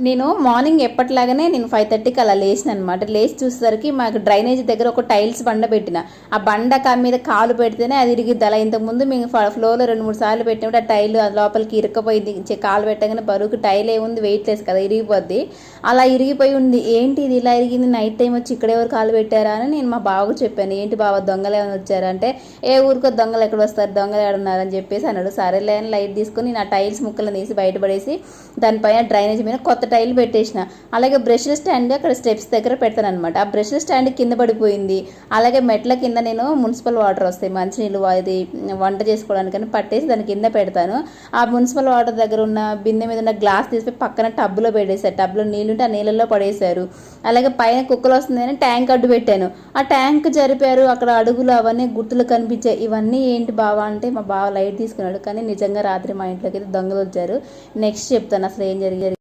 నేను మార్నింగ్ ఎప్పటిలాగానే నేను ఫైవ్ థర్టీకి అలా లేచిన అనమాట లేచి చూసేసరికి మాకు డ్రైనేజ్ దగ్గర ఒక టైల్స్ బండ పెట్టిన. ఆ బండ కా మీద కాలు పెడితేనే అది ఇరిగిద్ది. అలా ఇంతకుముందు మేము ఫ- ఫ్లోర్లో రెండు మూడు సార్లు పెట్టినప్పుడు ఆ టైల్ లోపలికి ఇరుక్కపోయింది. కాలు పెట్టగానే బరువుకి టైల్ ఏముంది వెయిట్ లెస్ కదా ఇరిగిపోద్ది. అలా ఇరిగిపోయి ఉంది. ఏంటి ఇది ఇలా ఇరిగింది? నైట్ టైం వచ్చి ఇక్కడ ఎవరు కాలు పెట్టారా అని నేను మా బావకు చెప్పాను. ఏంటి బావ దొంగలు ఏమైనా వచ్చారంటే ఏ ఊరికో దొంగలు ఎక్కడ వస్తారు? దొంగలు ఎక్కడున్నారని చెప్పేసి అన్నాడు. సరేలే అని లైట్ తీసుకొని నా ఆ టైల్స్ ముక్కలను తీసి బయటపడేసి దానిపైన డ్రైనేజ్ మీద కొత్త టైల్ పెట్టేసిన. అలాగే బ్రష్ల స్టాండ్ అక్కడ స్టెప్స్ దగ్గర పెడతాను అనమాట ఆ బ్రష్ల స్టాండ్ కింద పడిపోయింది. అలాగే మెట్ల కింద నేను మున్సిపల్ వాటర్ వస్తాయి. మంచినీళ్ళు అది వంట చేసుకోవడానికని పట్టేసి దాని కింద పెడతాను. ఆ మున్సిపల్ వాటర్ దగ్గర ఉన్న బిందె మీద ఉన్న గ్లాస్ తీసి పక్కన టబ్లో పెట్టేశారు. టబ్లో నీళ్ళుంటే ఆ నీళ్ళల్లో పడేశారు. అలాగే పైన కుక్కలు వస్తుందని ట్యాంక్ అడ్డు పెట్టాను. ఆ ట్యాంక్ జరిపారు. అక్కడ అడుగులు అవన్నీ గుర్తులు కనిపించాయి. ఇవన్నీ ఏంటి బావా అంటే మా బావ లైట్ తీసుకున్నాడు. కానీ నిజంగా రాత్రి మా ఇంట్లోకి అయితే దొంగలు వచ్చారు. నెక్స్ట్ చెప్తాను. అసలు ఏం జరిగారు